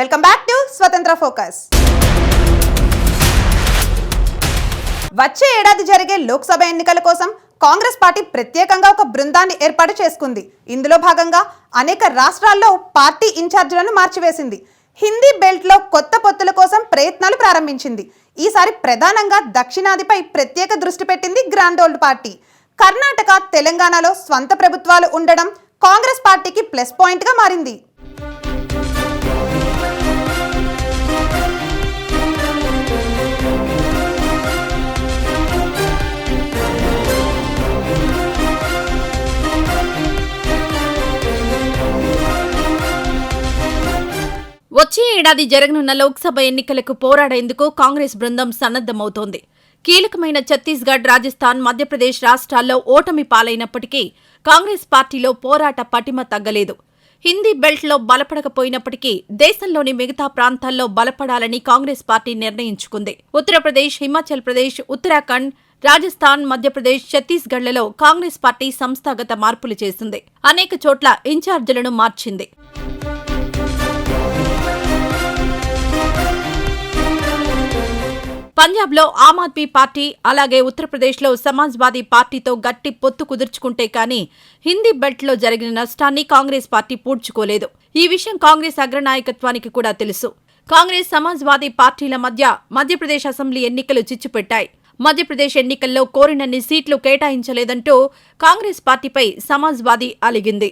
Welcome back to Swatantra Focus. వచ్చే ఏడాది జరిగే లోక్సభ ఎన్నికల కోసం కాంగ్రెస్ పార్టీ ప్రత్యేకంగా ఒక బృందాన్ని ఏర్పాటు చేసుకుంది. ఇందులో భాగంగా అనేక రాష్ట్రాల్లో పార్టీ ఇన్ఛార్జీలను మార్చివేసింది. హిందీ బెల్ట్లో కొత్త పొత్తుల కోసం ప్రయత్నాలు ప్రారంభించింది. ఈసారి ప్రధానంగా దక్షిణాదిపై ప్రత్యేక దృష్టి పెట్టింది గ్రాండ్ ఓల్డ్ పార్టీ. కర్ణాటక తెలంగాణలో స్వంత ప్రభుత్వాలు ఉండడం కాంగ్రెస్ పార్టీకి ప్లస్ పాయింట్గా మారింది. ఏడాది జరగనున్న లోక్సభ ఎన్నికలకు పోరాడేందుకు కాంగ్రెస్ బృందం సన్నద్దమవుతోంది కీలకమైన ఛత్తీస్గఢ్ రాజస్థాన్ మధ్యప్రదేశ్ రాష్ట్రాల్లో ఓటమి పాలైనప్పటికీ కాంగ్రెస్ పార్టీలో పోరాట పటిమ తగ్గలేదు. హిందీ బెల్ట్లో బలపడకపోయినప్పటికీ దేశంలోని మిగతా ప్రాంతాల్లో బలపడాలని కాంగ్రెస్ పార్టీ నిర్ణయించుకుంది. ఉత్తరప్రదేశ్ హిమాచల్ ప్రదేశ్ ఉత్తరాఖండ్ రాజస్థాన్ మధ్యప్రదేశ్ ఛత్తీస్గఢ్లలో కాంగ్రెస్ పార్టీ సంస్థాగత మార్పులు చేసింది. అనేక చోట్ల ఇన్ఛార్జీలను మార్చింది. పంజాబ్లో ఆమ్ ఆద్మీ పార్టీ అలాగే ఉత్తరప్రదేశ్లో సమాజ్వాదీ పార్టీతో గట్టి పొత్తు కుదుర్చుకుంటే కానీ హిందీ బెల్ట్లో జరిగిన నష్టాన్ని కాంగ్రెస్ పార్టీ పూడ్చుకోలేదు. ఈ విషయం కాంగ్రెస్ అగ్రనాయకత్వానికి కూడా తెలుసు. కాంగ్రెస్ సమాజ్వాదీ పార్టీల మధ్య మధ్యప్రదేశ్ అసెంబ్లీ ఎన్నికలు చిచ్చుపెట్టాయి. మధ్యప్రదేశ్ ఎన్నికల్లో కోరినన్ని సీట్లు కేటాయించలేదంటూ కాంగ్రెస్ పార్టీపై సమాజ్వాదీ అలిగింది.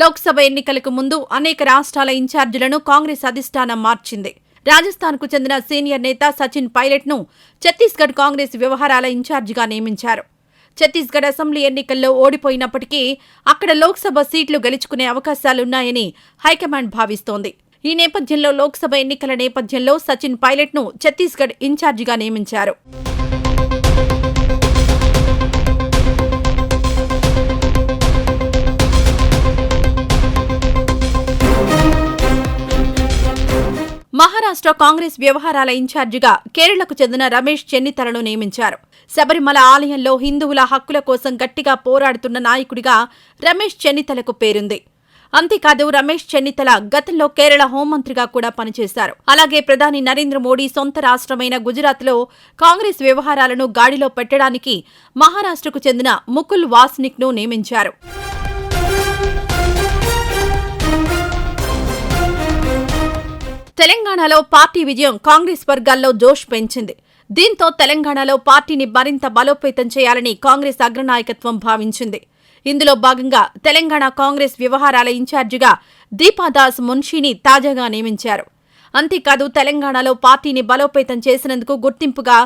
లోక్సభ ఎన్నికలకు ముందు అనేక రాష్ట్రాల ఇన్ఛార్జీలను కాంగ్రెస్ అధిష్టానం మార్చింది. రాజస్థాన్కు చెందిన సీనియర్ నేత సచిన్ పైలట్ను ఛత్తీస్గఢ్ కాంగ్రెస్ వ్యవహారాల ఇన్ఛార్జిగా నియమించారు. ఛత్తీస్గఢ్ అసెంబ్లీ ఎన్నికల్లో ఓడిపోయినప్పటికీ అక్కడ లోక్సభ సీట్లు గెలుచుకునే అవకాశాలున్నాయని హైకమాండ్ భావిస్తోంది. ఈ నేపథ్యంలో లోక్సభ ఎన్నికల నేపథ్యంలో సచిన్ పైలట్ను ఛత్తీస్గఢ్ ఇన్ఛార్జిగా నియమించారు. రాష్ట్ర కాంగ్రెస్ వ్యవహారాల ఇన్ఛార్జిగా కేరళకు చెందిన రమేష్ చెన్నితలను నియమించారు. శబరిమల ఆలయంలో హిందువుల హక్కుల కోసం గట్టిగా పోరాడుతున్న నాయకుడిగా రమేష్ చెన్నితలకు పేరుంది. అంతేకాదు రమేష్ చెన్నితల గతంలో కేరళ హోంమంత్రిగా కూడా పనిచేశారు. అలాగే ప్రధాని నరేంద్ర మోడీ సొంత రాష్ట్రమైన గుజరాత్లో కాంగ్రెస్ వ్యవహారాలను గాడిలో పెట్టడానికి మహారాష్ట్రకు చెందిన ముకుల్ వాస్నిక్ను నియమించారు. తెలంగాణలో పార్టీ విజయం కాంగ్రెస్ వర్గాల్లో జోష్ పెంచింది. దీంతో తెలంగాణలో పార్టీని మరింత బలోపేతం చేయాలని కాంగ్రెస్ అగ్రనాయకత్వం భావించింది. ఇందులో భాగంగా తెలంగాణ కాంగ్రెస్ వ్యవహారాల ఇన్ఛార్జిగా దీపాదాస్ మున్షీని తాజాగా నియమించారు. అంతేకాదు తెలంగాణలో పార్టీని బలోపేతం చేసినందుకు గుర్తింపుగా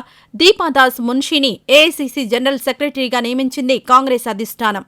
దీపాదాస్ మున్షీని ఏఐసీసీ జనరల్ సెక్రటరీగా నియమించింది కాంగ్రెస్ అధిష్టానం.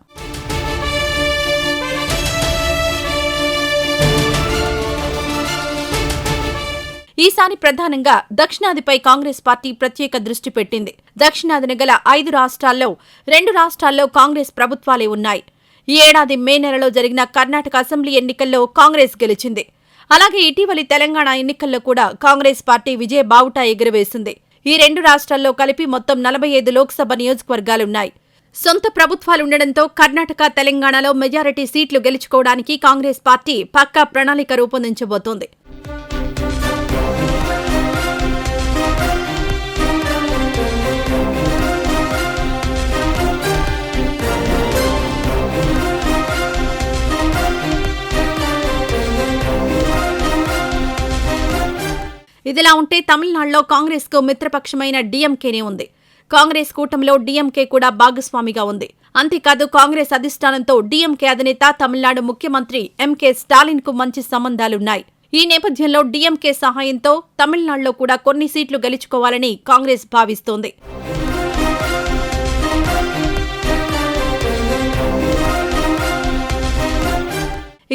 ఈసారి ప్రధానంగా దక్షిణాదిపై కాంగ్రెస్ పార్టీ ప్రత్యేక దృష్టి పెట్టింది. దక్షిణాదిన గల ఐదు రాష్ట్రాల్లో రెండు రాష్ట్రాల్లో కాంగ్రెస్ ప్రభుత్వాలే ఉన్నాయి. ఈ ఏడాది మే నెలలో జరిగిన కర్ణాటక అసెంబ్లీ ఎన్నికల్లో కాంగ్రెస్ గెలిచింది. అలాగే ఇటీవలి తెలంగాణ ఎన్నికల్లో కూడా కాంగ్రెస్ పార్టీ విజయ బావుటా ఎగురవేసింది. ఈ రెండు రాష్ట్రాల్లో కలిపి మొత్తం నలభై ఐదు లోక్సభ నియోజకవర్గాలున్నాయి. సొంత ప్రభుత్వాలుండడంతో కర్ణాటక తెలంగాణలో మెజారిటీ సీట్లు గెలుచుకోవడానికి కాంగ్రెస్ పార్టీ పక్కా ప్రణాళిక రూపొందించబోతోంది. ఇదిలా ఉంటే తమిళనాడులో కాంగ్రెస్కు మిత్రపక్షమైన డీఎంకేనే ఉంది. కాంగ్రెస్ కూటమిలో డీఎంకే కూడా భాగస్వామిగా ఉంది. అంతేకాదు కాంగ్రెస్ అధిష్టానంతో డీఎంకే అధినేత తమిళనాడు ముఖ్యమంత్రి ఎంకే స్టాలిన్కు మంచి సంబంధాలున్నాయి. ఈ నేపథ్యంలో డీఎంకే సహాయంతో తమిళనాడులో కూడా కొన్ని సీట్లు గెలుచుకోవాలని కాంగ్రెస్ భావిస్తోంది.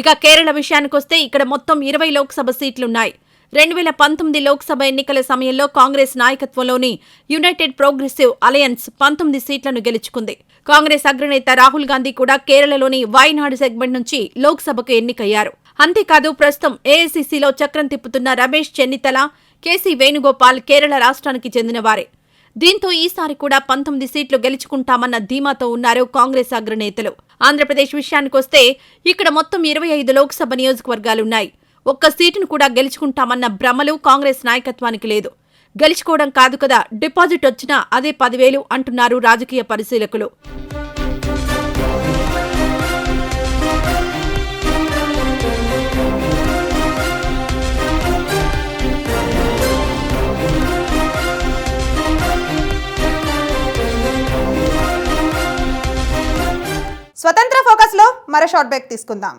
ఇక కేరళ విషయానికొస్తే ఇక్కడ మొత్తం ఇరవై లోక్సభ సీట్లున్నాయి. రెండు వేల పంతొమ్మిది లోక్సభ ఎన్నికల సమయంలో కాంగ్రెస్ నాయకత్వంలోని యునైటెడ్ ప్రోగ్రెసివ్ అలయన్స్ పంతొమ్మిది సీట్లను గెలుచుకుంది. కాంగ్రెస్ అగ్రనేత రాహుల్ గాంధీ కూడా కేరళలోని వాయనాడు సెగ్మెంట్ నుంచి లోక్సభకు ఎన్నికయ్యారు. అంతేకాదు ప్రస్తుతం ఏఐసీసీలో చక్రం తిప్పుతున్న రమేష్ చెన్నితల కేసీ వేణుగోపాల్ కేరళ రాష్ట్రానికి చెందినవారే దీంతో ఈసారి కూడా పంతొమ్మిది సీట్లు గెలుచుకుంటామన్న ధీమాతో ఉన్నారు కాంగ్రెస్ అగ్రనేతలు. ఆంధ్రప్రదేశ్ విషయానికొస్తే ఇక్కడ మొత్తం ఇరవై ఐదు లోక్సభ నియోజకవర్గాలున్నాయి. ఒక్క సీటును కూడా గెలుచుకుంటామన్న భ్రమలు కాంగ్రెస్ నాయకత్వానికి లేదు. గెలుచుకోవడం కాదు కదా డిపాజిట్ వచ్చినా అదే పదివేలు అంటున్నారు రాజకీయ పరిశీలకులు. స్వతంత్ర ఫోకస్లో మరో షార్ట్ బ్రేక్ తీసుకుందాం.